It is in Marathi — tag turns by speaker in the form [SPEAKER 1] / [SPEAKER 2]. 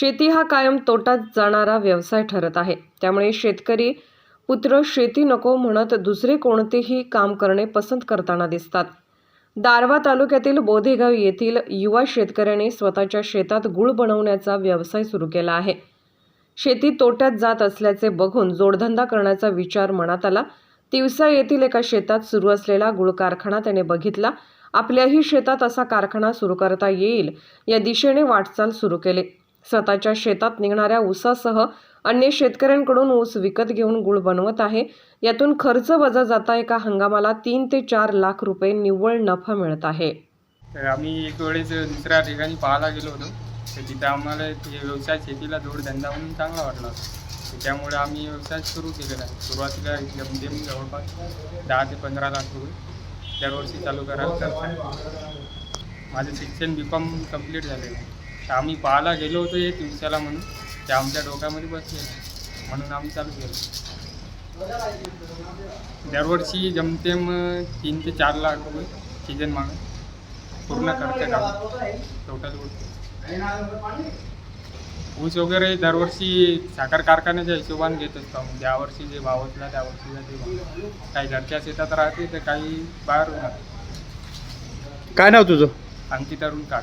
[SPEAKER 1] शेती हा कायम तोटात जाणारा व्यवसाय ठरत आहे. त्यामुळे शेतकरी पुत्र शेती नको म्हणत दुसरे कोणतेही काम करणे पसंत करताना दिसतात. दारवा तालुक्यातील बोधेगाव येथील युवा शेतकऱ्याने स्वतःच्या शेतात गुळ बनवण्याचा व्यवसाय सुरू केला आहे. शेती तोट्यात जात असल्याचे बघून जोडधंदा करण्याचा विचार मनात आला. तिवसा येथील एका शेतात सुरू असलेला गुळ कारखाना त्याने बघितला. आपल्याही शेतात असा कारखाना सुरू करता येईल या दिशेने वाटचाल सुरू केली. स्वतःच्या शेतात निघणाऱ्या ऊसासह अन्य शेतकऱ्यांकडून ऊस विकत घेऊन गुळ बनवत आहे. यातून खर्च वजा जाता एका हंगामाला तीन ते चार लाख रुपये निव्वळ नफा मिळत आहे.
[SPEAKER 2] तर आम्ही एक वेळेस दुसऱ्या ठिकाणी पाहायला गेलो होतो. तर तिथं आम्हाला हे व्यवसाय शेतीला जोडधंदा म्हणून चांगला वाटला त्यामुळे आम्ही व्यवसाय सुरू केलेला आहे. सुरुवातीला जमजेम जवळपास दहा ते पंधरा लाख रुपये दरवर्षी चालू करायला माझं शिक्षण बी कॉम कंप्लीट झालेलं आहे. तर आम्ही पाहायला गेलो होतो हे दिवसाला म्हणून ते आमच्या डोक्यामध्ये बसले म्हणून आम्ही चालू केलं. दरवर्षी जमतेम तीन ते चार लाख रुपये सीजन मागं पूर्ण करते काम. टोटल ऊस वगैरे दरवर्षी साखर कारखान्याच्या हिशोबाने घेत असतो आम्ही. ज्यावर्षी जे भाव असला त्या वर्षीचा ते भाव. काही घरच्या शेतात राहते तर काही बाहेर राहते.
[SPEAKER 3] काय नाव तुझं?
[SPEAKER 2] आणखी तरुण काढ